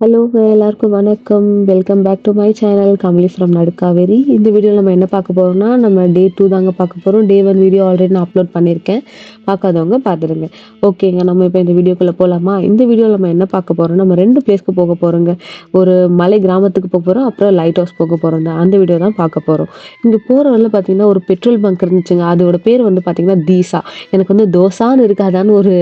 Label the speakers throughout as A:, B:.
A: Hello எல்லாருக்கும் வணக்கம். Welcome back to my channel Kamali from Nadukkaveri இந்த வீடியோவில் நம்ம என்ன பார்க்க போகிறோம்னா நம்ம டே டூ தாங்க பார்க்க போகிறோம் டே ஒன் வீடியோ ஆல்ரெடி நான் அப்லோட் பண்ணியிருக்கேன். பார்க்காதவங்க பார்த்துருங்க ஓகேங்க நம்ம இப்போ இந்த வீடியோக்குள்ளே போகலாமா இந்த வீடியோவில் நம்ம என்ன பார்க்க போகிறோம் நம்ம ரெண்டு பிளேஸ்க்கு போக போகிறோங்க ஒரு மலை கிராமத்துக்கு போக போகிறோம் அப்புறம் லைட் ஹவுஸ் போக போகிறோம் அந்த வீடியோ தான் பார்க்க போகிறோம் இங்கே போகிற வரல பார்த்தீங்கன்னா ஒரு பெட்ரோல் பங்க் இருந்துச்சுங்க. அதோட பேர் வந்து பார்த்தீங்கன்னா தீசா. எனக்கு வந்து தோசான்னு இருக்காதான்னு ஒரு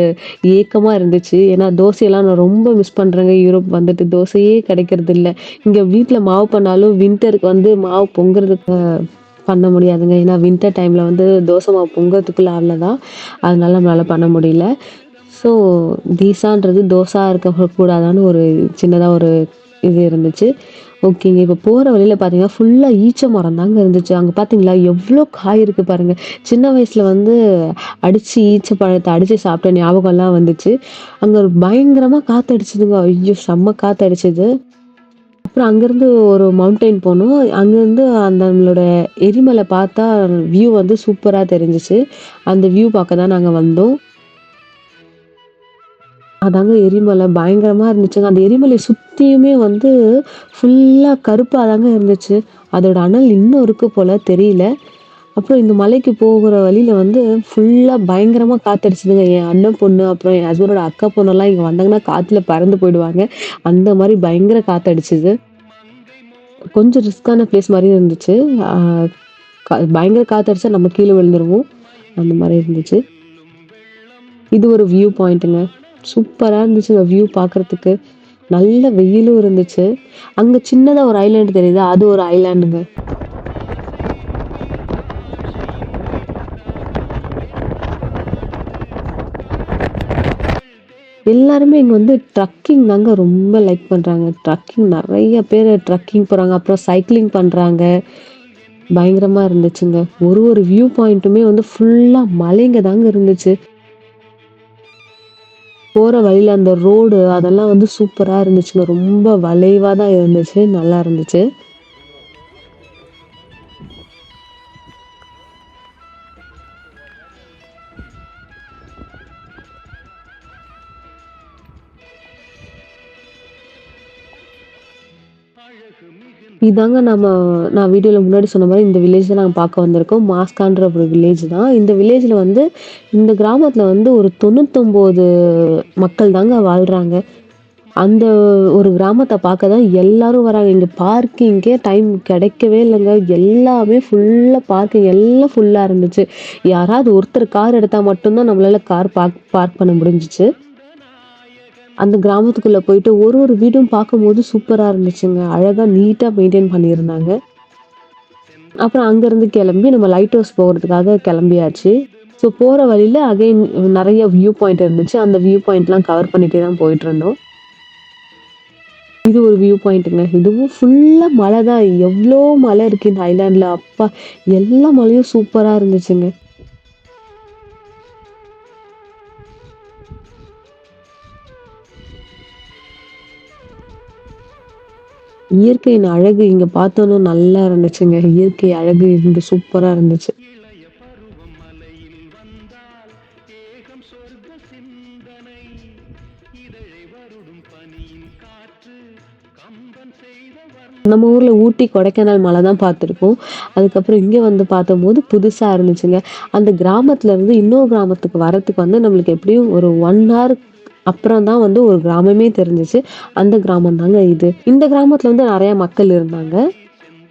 A: ஏக்கமாக இருந்துச்சு. ஏன்னா தோசையெல்லாம் நான் ரொம்ப மிஸ் பண்ணுறேங்க யூரோப் வந்துட்டு தோசையே கிடைக்கிறது இல்லை இங்கே வீட்டில் மாவு பண்ணாலும் வின்டருக்கு வந்து மாவு பொங்குறதுக்கு பண்ண முடியாதுங்க. ஏன்னா வின்டர் டைமில் வந்து தோசை மாவு பொங்குறதுக்குள்ள அவ்வளோதான் அதனால நம்மளால் பண்ண முடியல. ஸோ தீசான்றது தோசா இருக்கக்கூடாதான்னு ஒரு சின்னதாக ஒரு இது இருந்துச்சு. ஓகேங்க இப்போ போகிற வழியில் பார்த்தீங்கன்னா ஃபுல்லாக ஈச்ச மரம் தாங்க இருந்துச்சு. அங்கே பார்த்தீங்களா எவ்வளோ காய் இருக்குது பாருங்கள் சின்ன வயசில் வந்து அடித்து ஈச்ச பழத்தை அடித்து சாப்பிட்ட ஞாபகம்லாம் வந்துச்சு. அங்கே ஒரு பயங்கரமாக காற்றடிச்சிதுங்க ஐயோ செம்ம காற்றடிச்சிது அப்புறம் அங்கேருந்து ஒரு மவுண்டைன் போனோம். அங்கேருந்து அந்த நம்மளோட எரிமலை பார்த்தா வியூ வந்து சூப்பராக தெரிஞ்சிச்சு. அந்த வியூ பார்க்க தான் நாங்கள் வந்தோம். அதாங்க எரிமலை. பயங்கரமாக இருந்துச்சுங்க. அந்த எரிமலை சுற்றியுமே வந்து ஃபுல்லாக கருப்பாக தாங்க இருந்துச்சு. அதோட அனல் இன்னும் இருக்கு போல் தெரியல. அப்புறம் இந்த மலைக்கு போகிற வழியில் வந்து ஃபுல்லாக பயங்கரமாக காற்றடிச்சிதுங்க என் அண்ணன் பொண்ணு அப்புறம் என் ஹஸ்பண்டோட அக்கா பொண்ணெல்லாம் இங்கே வந்தாங்கன்னா காற்றுல பறந்து போயிடுவாங்க. அந்த மாதிரி பயங்கர காற்றடிச்சிது கொஞ்சம் ரிஸ்க்கான பிளேஸ் மாதிரி இருந்துச்சு. பயங்கர காத்தடிச்சா நம்ம கீழே விழுந்துருவோம். அந்த மாதிரி இருந்துச்சு. இது ஒரு வியூ பாயிண்ட்டுங்க சூப்பராக இருந்துச்சு அந்த வியூ பார்க்குறதுக்கு நல்ல வெயிலும் இருந்துச்சு. அங்கே சின்னதாக ஒரு ஐலாண்டு தெரியுது? அது ஒரு ஐலாண்டுங்க எல்லாருமே இங்கே வந்து ட்ரக்கிங் தாங்க ரொம்ப லைக் பண்ணுறாங்க ட்ரக்கிங் நிறைய பேர் ட்ரக்கிங் போகிறாங்க அப்புறம் சைக்கிளிங் பண்ணுறாங்க பயங்கரமாக இருந்துச்சுங்க. ஒரு ஒரு வியூ பாயிண்ட்டுமே வந்து ஃபுல்லாக மலைங்க தாங்க இருந்துச்சு. போகிற வழியில் அந்த ரோடு அதெல்லாம் வந்து சூப்பராக இருந்துச்சுங்க. ரொம்ப வளைவாக தான் இருந்துச்சு. நல்லா இருந்துச்சு. இதாங்க நம்ம நான் வீடியோவில் முன்னாடி சொன்ன மாதிரி இந்த வில்லேஜ் தான் நாங்கள் பார்க்க வந்திருக்கோம். மாஸ்கான்ற ஒரு வில்லேஜ் தான். இந்த வில்லேஜில் வந்து இந்த கிராமத்தில் வந்து ஒரு தொண்ணூத்தொம்போது மக்கள் தாங்க வாழ்கிறாங்க அந்த ஒரு கிராமத்தை பார்க்க தான் எல்லாரும் வராங்க. இங்கே பார்க்கிங்கே டைம் கிடைக்கவே இல்லைங்க. எல்லாமே ஃபுல்லாக பார்க்கிங் எல்லாம் ஃபுல்லாக இருந்துச்சு. யாராவது ஒருத்தர் கார் எடுத்தால் மட்டும்தான் நம்மளால் கார் பார்க் பார்க் பண்ண முடிஞ்சிச்சு. அந்த கிராமத்துக்குள்ளே போயிட்டு ஒரு ஒரு வீடும் பார்க்கும்போது சூப்பராக இருந்துச்சுங்க. அழகாக நீட்டாக மெயின்டைன் பண்ணியிருந்தாங்க. அப்புறம் அங்கேருந்து கிளம்பி நம்ம லைட் ஹவுஸ் போகிறதுக்காக கிளம்பியாச்சு. ஸோ போகிற வழியில் அகைன் நிறைய வியூ பாயிண்ட் இருந்துச்சு. அந்த வியூ பாயிண்ட்லாம் கவர் பண்ணிகிட்டே தான் போயிட்டு இருந்தோம். இது ஒரு வியூ பாயிண்ட்டுங்க இதுவும் ஃபுல்லாக மலை தான். எவ்வளோ மலை இருக்குது இந்த ஐலாண்டில் அப்பா எல்லா மலையும் சூப்பராக இருந்துச்சுங்க. இயற்கையின் அழகு இங்க பார்த்தோன்னா நல்லா இருந்துச்சுங்க. இயற்கை அழகு இங்க சூப்பரா இருந்துச்சு. நம்ம ஊர்ல ஊட்டி கொடைக்கானல் மலை தான் பார்த்துருக்கோம் அதுக்கப்புறம் இங்க வந்து பார்த்தபோது புதுசா இருந்துச்சுங்க. அந்த கிராமத்துல இருந்து இன்னொரு கிராமத்துக்கு வரத்துக்கு வந்து நம்மளுக்கு எப்படியும் ஒரு ஒன் ஹவர் அப்புறம் தான் வந்து ஒரு கிராமமே தெரிஞ்சிச்சு. அந்த கிராமம் தாங்க இது. இந்த கிராமத்தில் வந்து நிறைய மக்கள் இருந்தாங்க.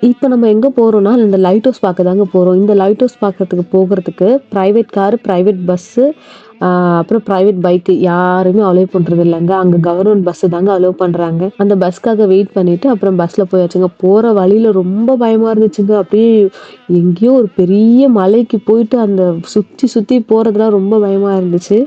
A: இப்போ நம்ம எங்கே போகிறோம்னா இந்த லைட் ஹவுஸ் பார்க்க தாங்க போகிறோம் இந்த லைட் ஹவுஸ் பார்க்கறதுக்கு போகிறதுக்கு ப்ரைவேட் காரு ப்ரைவேட் பஸ்ஸு அப்புறம் ப்ரைவேட் பைக்கு யாருமே அலோவ் பண்ணுறது இல்லைங்க. அங்கே கவர்மெண்ட் பஸ்ஸு தாங்க அலோவ் பண்ணுறாங்க அந்த பஸ்க்காக வெயிட் பண்ணிவிட்டு அப்புறம் பஸ்ஸில் போயாச்சுங்க. போகிற வழியில் ரொம்ப பயமாக இருந்துச்சுங்க. அப்படியே எங்கேயோ ஒரு பெரிய மலைக்கு போயிட்டு அந்த சுற்றி சுற்றி போகிறதுலாம் ரொம்ப பயமாக இருந்துச்சு.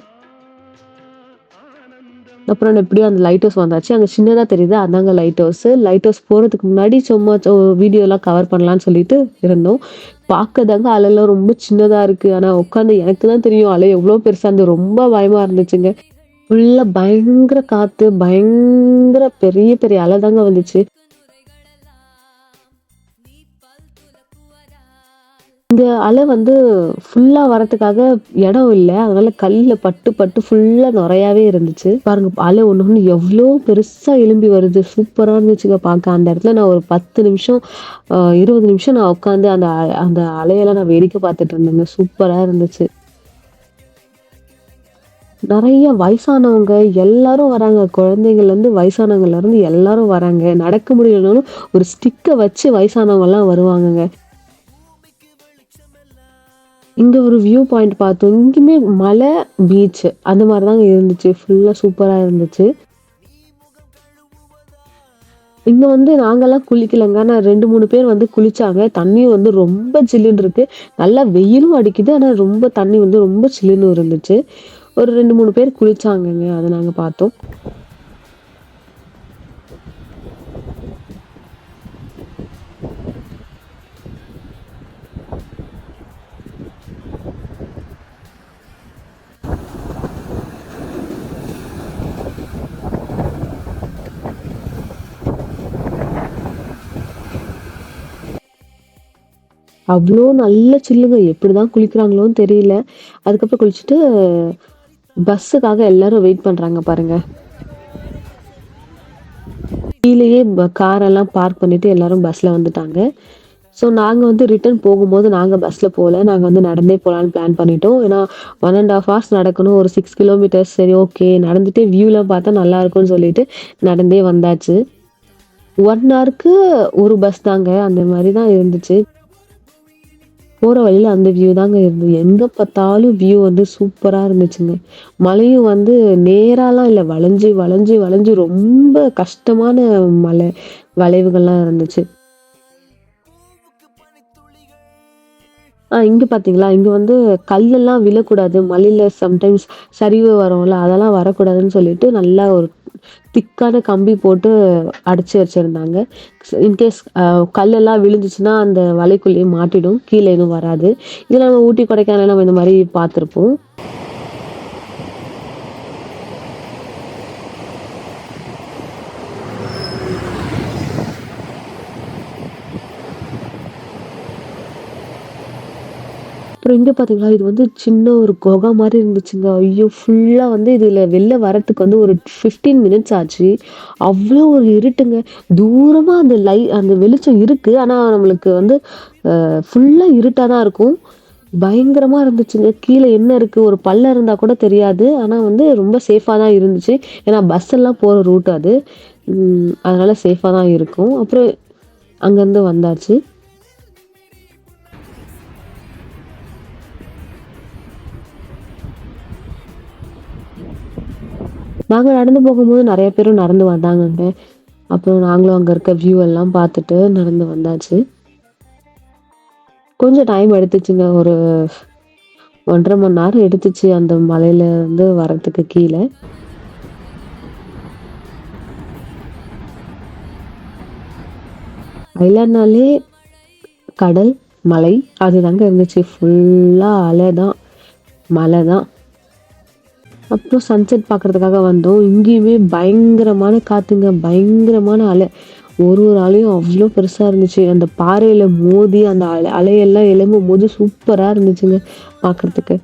A: அப்புறம் எப்படியும் அந்த லைட் ஹவுஸ் வந்தாச்சு. அங்கே சின்னதாக தெரியுது அதாங்க லைட் ஹவுஸ் லைட் ஹவுஸ் போகிறதுக்கு முன்னாடி சும்மா வீடியோலாம் கவர் பண்ணலான்னு சொல்லிட்டு இருந்தோம். பார்க்கதாங்க அலையெல்லாம் ரொம்ப சின்னதாக இருக்குது ஆனால் உட்காந்து எனக்கு தான் தெரியும் அலை எவ்வளோ பெருசாக இருந்து ரொம்ப பயமாக இருந்துச்சுங்க. ஃபுல்லாக பயங்கர காற்று பயங்கர பெரிய பெரிய அலை தாங்க வந்துச்சு. இந்த அலை வந்து ஃபுல்லா வரத்துக்காக இடம் இல்லை அதனால கல்லில் பட்டு, பட்டு ஃபுல்லா நிறையாவே இருந்துச்சு. பாருங்க அலை ஒண்ணு ஒண்ணு எவ்வளோ பெருசா எலும்பி வருது. சூப்பரா இருந்துச்சுங்க பார்க்க. அந்த இடத்துல நான் ஒரு 10 நிமிஷம், இருபது நிமிஷம் நான் உட்காந்து அந்த அ அந்த அலையெல்லாம் நான் வேடிக்கை பார்த்துட்டு இருந்தேங்க. சூப்பரா இருந்துச்சு. நிறைய வயசானவங்க எல்லாரும் வராங்க. குழந்தைங்கள்லேருந்து வயசானவங்கலேருந்து எல்லாரும் வராங்க. நடக்க முடியலனாலும் ஒரு ஸ்டிக்கை வச்சு வயசானவங்கலாம் வருவாங்கங்க. இங்கே ஒரு வியூ பாயிண்ட் பார்த்தோம். இங்கேயுமே மலை, பீச் அந்த மாதிரி தாங்க இருந்துச்சு. ஃபுல்லாக சூப்பராக இருந்துச்சு. இங்க வந்து நாங்கள்லாம் குளிக்கலங்க. ஆனா 2, 3 பேர் வந்து குளிச்சாங்க. தண்ணியும் வந்து ரொம்ப சில்லுன்னு இருக்கு. நல்லா வெயிலும் அடிக்குது. ஆனா ரொம்ப தண்ணி வந்து ரொம்ப சில்லுன்னு இருந்துச்சு. ஒரு 2, 3 பேர் குளிச்சாங்கங்க. அதை நாங்க பார்த்தோம். அவ்வளோ நல்ல சில்லுங்க. எப்படி தான் குளிக்கிறாங்களோன்னு தெரியல. அதுக்கப்புறம் குளிச்சுட்டு பஸ்ஸுக்காக எல்லாரும் வெயிட் பண்ணுறாங்க பாருங்கள் கீழேயே காரெல்லாம் பார்க் பண்ணிட்டு எல்லாரும் பஸ்ல வந்துட்டாங்க. ஸோ நாங்கள் வந்து ரிட்டர்ன் போகும்போது நாங்கள் பஸ்ஸில் போகல நாங்கள் வந்து நடந்தே போகலான்னு பிளான் பண்ணிட்டோம். ஏன்னா 1 1/2 ஹார்ஸ் நடக்கணும். ஒரு சிக்ஸ் கிலோமீட்டர்ஸ் சரி ஓகே. நடந்துகிட்டே வியூலாம் பார்த்தா நல்லா இருக்கும்னு சொல்லிட்டு நடந்தே வந்தாச்சு. ஒன் ஹவருக்கு ஒரு பஸ் தாங்க. அந்த மாதிரி தான் இருந்துச்சு. போகிற வழியில் அந்த வியூ தாங்க இருந்தது. எங்கே பார்த்தாலும் வியூ வந்து சூப்பராக இருந்துச்சுங்க. மலையும் வந்து நேராலாம் இல்லை வளைஞ்சு, வளைஞ்சு, வளைஞ்சு ரொம்ப கஷ்டமான மலை வளைவுகள்லாம் இருந்துச்சு. இங்கே பார்த்தீங்களா? இங்கே வந்து கல்லெல்லாம் விழக்கூடாது. மலையில் சம்டைம்ஸ் சரிவு வரும்ல, அதெல்லாம் வரக்கூடாதுன்னு சொல்லிட்டு நல்லா ஒரு திக்கான கம்பி போட்டு அடைச்சி வச்சுருந்தாங்க இன்கேஸ் கல்லெல்லாம் விழுந்துச்சுன்னா, அந்த வலைக்குள்ளேயே மாட்டிடும். கீழே எதுவும் வராது. இதில் நம்ம ஊட்டி, கொடைக்கானல் நம்ம இந்த மாதிரி பார்த்துருப்போம். அப்புறம் இங்கே பார்த்தீங்களா, இது வந்து சின்ன ஒரு குகை மாதிரி இருந்துச்சுங்க. ஐயோ! ஃபுல்லாக வந்து இதில் வெளில வரத்துக்கு வந்து ஒரு 15 மினிட்ஸ் ஆச்சு. அவ்வளோ ஒரு இருட்டுங்க. தூரமாக அந்த லை அந்த வெளிச்சம் இருக்குது ஆனால் நம்மளுக்கு வந்து ஃபுல்லாக இருட்டாக தான் இருக்கும். பயங்கரமாக இருந்துச்சுங்க. கீழே என்ன இருக்குது ஒரு பல்ல இருந்தால் கூட தெரியாது. ஆனால் வந்து ரொம்ப சேஃபாக தான் இருந்துச்சு. ஏன்னா பஸ் எல்லாம் போகிற ரூட் அது. அதனால் சேஃபாக தான் இருக்கும். அப்புறம் அங்கேருந்து வந்தாச்சு. நாங்கள் நடந்து போகும்போது நிறைய பேரும் நடந்து வந்தாங்கங்க. அப்புறம் நாங்களும் அங்கே இருக்க வியூ எல்லாம் பார்த்துட்டு நடந்து வந்தாச்சு. கொஞ்சம் டைம் எடுத்துச்சுங்க. ஒரு 1 1/2 மணி நேரம் எடுத்துச்சு அந்த மலையில இருந்து வர்றதுக்கு கீழே ஐலாண்ட்னாலே கடல், மலை அதுதாங்க இருந்துச்சு. ஃபுல்லாக அலை தான். மலை தான். அப்புறம் சன்செட் பார்க்கறதுக்காக வந்தோம். இங்கேயுமே பயங்கரமான காற்றுங்க பயங்கரமான அலை. ஒரு ஒரு அலையும் அவ்வளோ பெருசாக இருந்துச்சு. அந்த பாறையில் மோதி அந்த அலை அலையெல்லாம் எழும்பும் போது சூப்பராக இருந்துச்சுங்க பார்க்கறதுக்கு.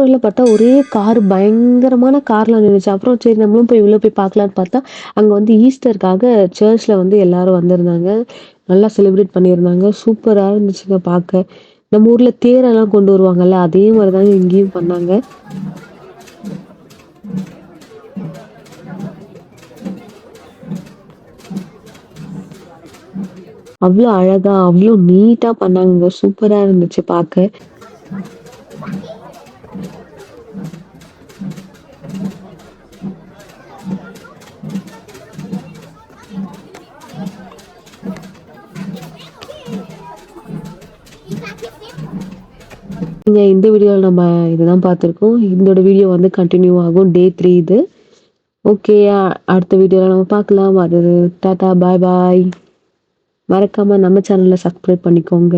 A: வழியில பார்த்தா ஒரே கார் பயங்கரமான கார்லாம் நின்னுச்சு. அப்புறம் சரி நம்மளும் போய் உள்ள போய் பார்க்கலான்னு பார்த்தா, அங்க வந்து ஈஸ்டருக்காக சர்ச்ல வந்து எல்லாரும் வந்திருந்தாங்க. நல்லா செலிப்ரேட் பண்ணியிருந்தாங்க. சூப்பரா இருந்துச்சுங்க பார்க்க. நம்ம ஊர்ல தேரெல்லாம் கொண்டு வருவாங்கல்ல, அதே மாதிரி தாங்க இங்கேயும் பண்ணாங்க. அவ்வளோ அழகா, அவ்வளோ நீட்டா பண்ணாங்க சூப்பரா இருந்துச்சு பார்க்க. நீங்கள் இந்த வீடியோவில் நம்ம இதுதான் பார்த்துருக்கோம். இதோட வீடியோ வந்து கண்டினியூ ஆகும். டே த்ரீ இது. ஓகே அடுத்த வீடியோவில் நம்ம பார்க்கலாம். அது டாட்டா பாய் பாய் மறக்காமல் நம்ம சேனலில் சப்ஸ்கிரைப் பண்ணிக்கோங்க.